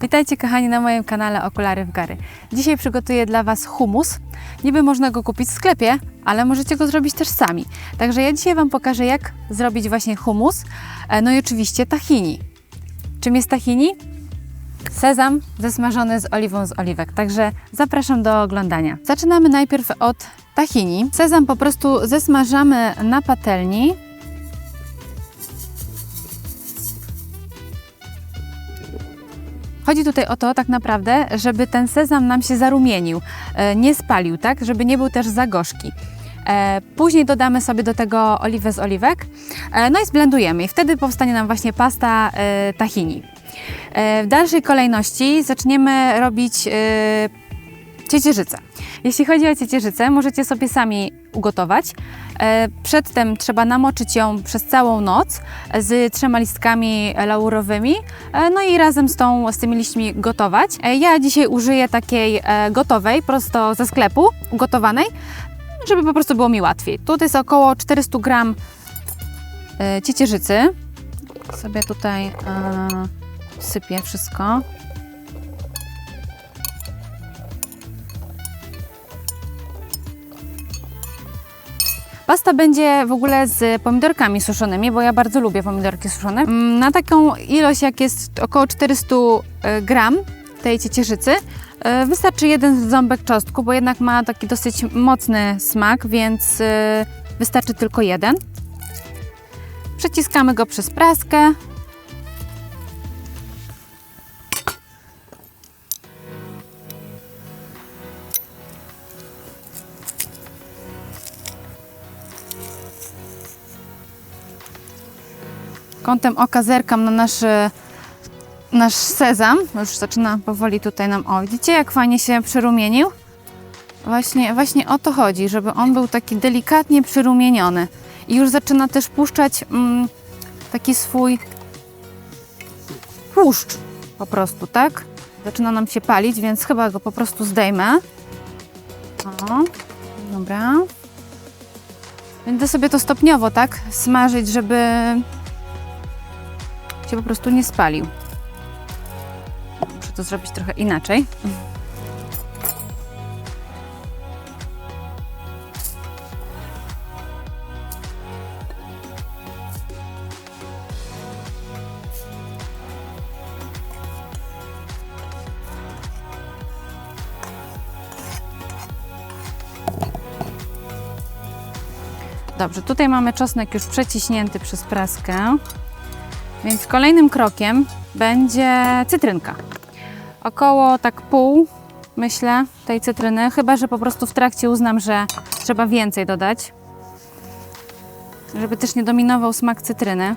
Witajcie kochani na moim kanale Okulary w Gary. Dzisiaj przygotuję dla Was humus. Niby można go kupić w sklepie, ale możecie go zrobić też sami. Także ja dzisiaj Wam pokażę jak zrobić właśnie humus. E, No i oczywiście tahini. Czym jest tahini? Sezam zesmażony z oliwą z oliwek, także zapraszam do oglądania. Zaczynamy najpierw od tahini. Sezam po prostu zesmażamy na patelni. Chodzi tutaj o to tak naprawdę, żeby ten sezam nam się zarumienił, e, nie spalił, tak? Żeby nie był też za gorzki. E, Później dodamy sobie do tego oliwę z oliwek, e, no i zblendujemy i wtedy powstanie nam właśnie pasta tahini. W dalszej kolejności zaczniemy robić e, ciecierzycę. Jeśli chodzi o ciecierzycę, możecie sobie sami ugotować. E, Przedtem trzeba namoczyć ją przez całą noc z trzema listkami laurowymi, e, no i razem z, tą, z tymi liśćmi gotować. E, Ja dzisiaj użyję takiej gotowej, prosto ze sklepu, ugotowanej, żeby po prostu było mi łatwiej. Tutaj jest około 400 gram ciecierzycy. Sobie tutaj sypię wszystko. Pasta będzie w ogóle z pomidorkami suszonymi, bo ja bardzo lubię pomidorki suszone. Mm, Na taką ilość, jak jest około 400 e, gram tej ciecierzycy, e, wystarczy jeden ząbek czosnku, bo jednak ma taki dosyć mocny smak, więc e, wystarczy tylko jeden. Przeciskamy go przez praskę. Kątem oka zerkam na nasz, e, nasz sezam. Już zaczyna powoli tutaj nam. O, widzicie, jak fajnie się przyrumienił? Właśnie, właśnie o to chodzi, żeby on był taki delikatnie przyrumieniony. I już zaczyna też puszczać mm, taki swój tłuszcz po prostu, tak? Zaczyna nam się palić, więc chyba go po prostu zdejmę. O, dobra. Będę sobie to stopniowo, tak, smażyć, żeby się po prostu nie spalił. Muszę to zrobić trochę inaczej. Dobrze, tutaj mamy czosnek już przeciśnięty przez praskę. Więc kolejnym krokiem będzie cytrynka. Około tak pół, myślę, tej cytryny, chyba że po prostu w trakcie uznam, że trzeba więcej dodać, żeby też nie dominował smak cytryny.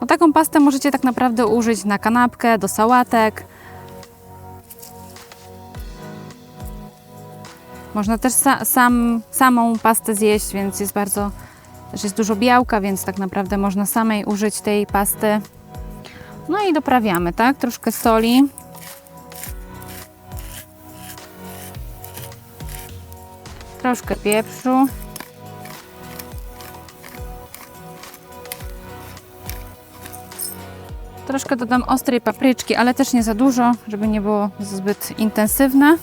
No taką pastę możecie tak naprawdę użyć na kanapkę, do sałatek. Można też sa sam, samą pastę zjeść, więc jest bardzo też jest dużo białka, więc tak naprawdę można samej użyć tej pasty. No i doprawiamy, tak? Troszkę soli. Troszkę pieprzu. Troszkę dodam ostrej papryczki, ale też nie za dużo, żeby nie było zbyt intensywne.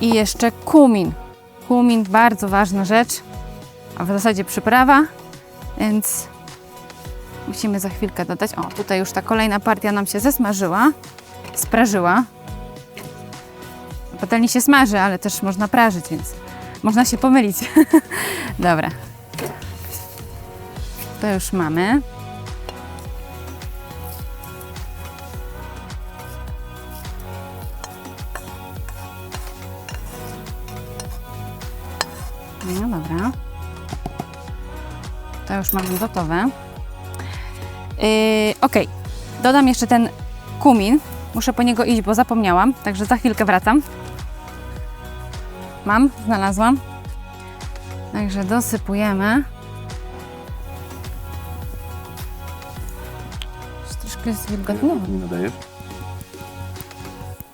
I jeszcze kumin. Kumin, bardzo ważna rzecz, a w zasadzie przyprawa, więc musimy za chwilkę dodać. O, tutaj już ta kolejna partia nam się zesmażyła, sprażyła. Patelni się smaży, ale też można prażyć, więc można się pomylić. Dobra. To już mamy. To już mamy gotowe. Yy, ok, dodam jeszcze ten kumin. Muszę po niego iść, bo zapomniałam, także za chwilkę wracam. Mam, znalazłam. Także dosypujemy. Troszkę jest wilgotno. Nadajesz?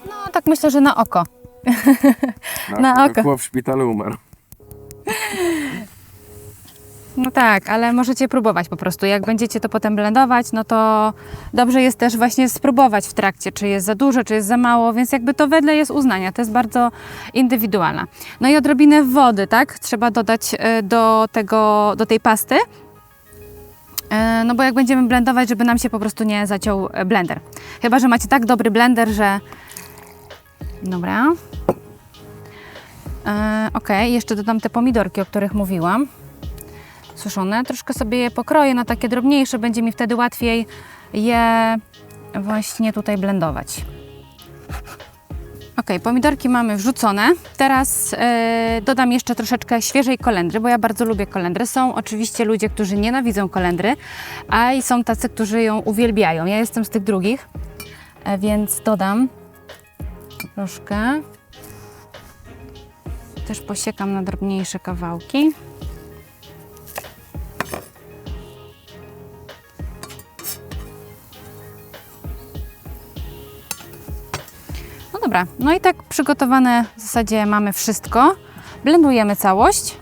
No, tak myślę, że na oko. Na, Na oko. chłop w szpitalu umarł. No tak, ale możecie próbować po prostu. Jak będziecie to potem blendować, no to dobrze jest też właśnie spróbować w trakcie, czy jest za dużo, czy jest za mało, więc jakby to wedle jest uznania. To jest bardzo indywidualna. No i odrobinę wody, tak? Trzeba dodać e, do tego, do tej pasty. E, No bo jak będziemy blendować, żeby nam się po prostu nie zaciął e, blender. Chyba, że macie tak dobry blender, że... Dobra. Ok, jeszcze dodam te pomidorki, o których mówiłam. Suszone. Troszkę sobie je pokroję na takie drobniejsze, będzie mi wtedy łatwiej je właśnie tutaj blendować. Ok, pomidorki mamy wrzucone. Teraz e, dodam jeszcze troszeczkę świeżej kolendry, bo ja bardzo lubię kolendrę. Są oczywiście ludzie, którzy nienawidzą kolendry, a i są tacy, którzy ją uwielbiają. Ja jestem z tych drugich, e, więc dodam troszkę. Też posiekam na drobniejsze kawałki. Dobra, no i tak przygotowane w zasadzie mamy wszystko. Blendujemy całość.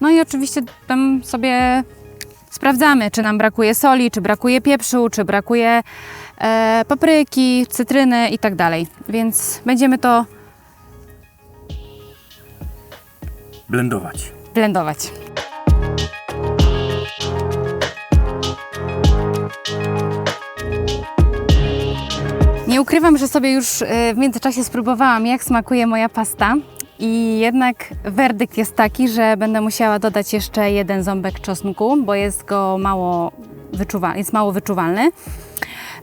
No i oczywiście tam sobie sprawdzamy, czy nam brakuje soli, czy brakuje pieprzu, czy brakuje e, papryki, cytryny i tak dalej. Więc będziemy to Blendować. blendować. Ukrywam, że sobie już e, w międzyczasie spróbowałam, jak smakuje moja pasta. I jednak werdykt jest taki, że będę musiała dodać jeszcze jeden ząbek czosnku, bo jest go mało wyczuwa- jest mało wyczuwalny.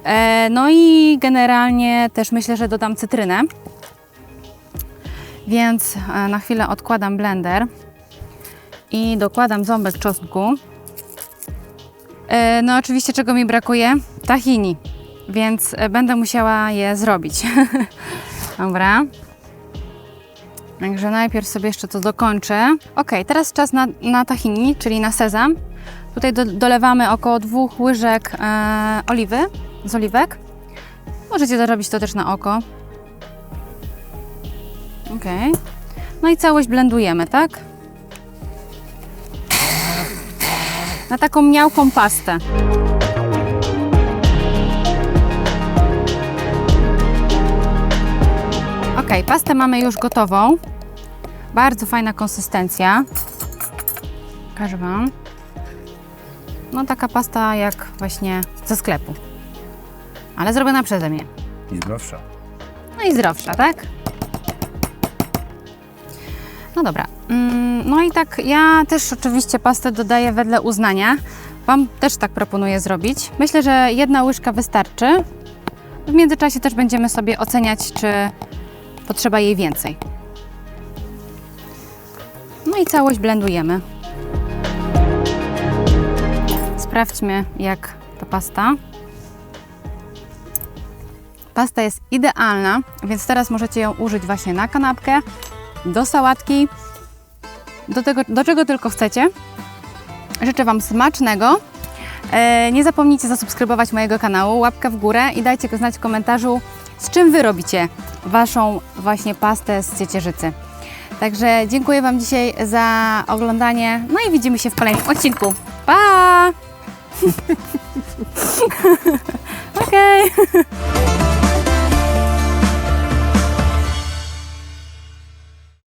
E, No i generalnie też myślę, że dodam cytrynę. Więc e, na chwilę odkładam blender i dokładam ząbek czosnku. No oczywiście czego mi brakuje? Tahini, więc e, będę musiała je zrobić. Dobra. Także najpierw sobie jeszcze to dokończę. Ok, teraz czas na, na tahini, czyli na sezam. Tutaj do, dolewamy około dwóch łyżek e, oliwy z oliwek. Możecie dorobić to też na oko. Ok. No i całość blendujemy, tak? Na taką miałką pastę. Ok, pastę mamy już gotową. Bardzo fajna konsystencja. Pokażę Wam. No taka pasta jak właśnie ze sklepu. Ale zrobiona przeze mnie. I zdrowsza. No i zdrowsza, tak? No dobra. Mm, No i tak, ja też oczywiście pastę dodaję wedle uznania. Wam też tak proponuję zrobić. Myślę, że jedna łyżka wystarczy. W międzyczasie też będziemy sobie oceniać, czy potrzeba jej więcej. No i całość blendujemy. Sprawdźmy, jak ta pasta. Pasta jest idealna, więc teraz możecie ją użyć właśnie na kanapkę, do sałatki, do, tego, do czego tylko chcecie. Życzę Wam smacznego. E, nie zapomnijcie zasubskrybować mojego kanału, łapkę w górę i dajcie znać w komentarzu, z czym Wy robicie Waszą właśnie pastę z ciecierzycy. Także dziękuję Wam dzisiaj za oglądanie, no i widzimy się w kolejnym odcinku. Pa! Okej.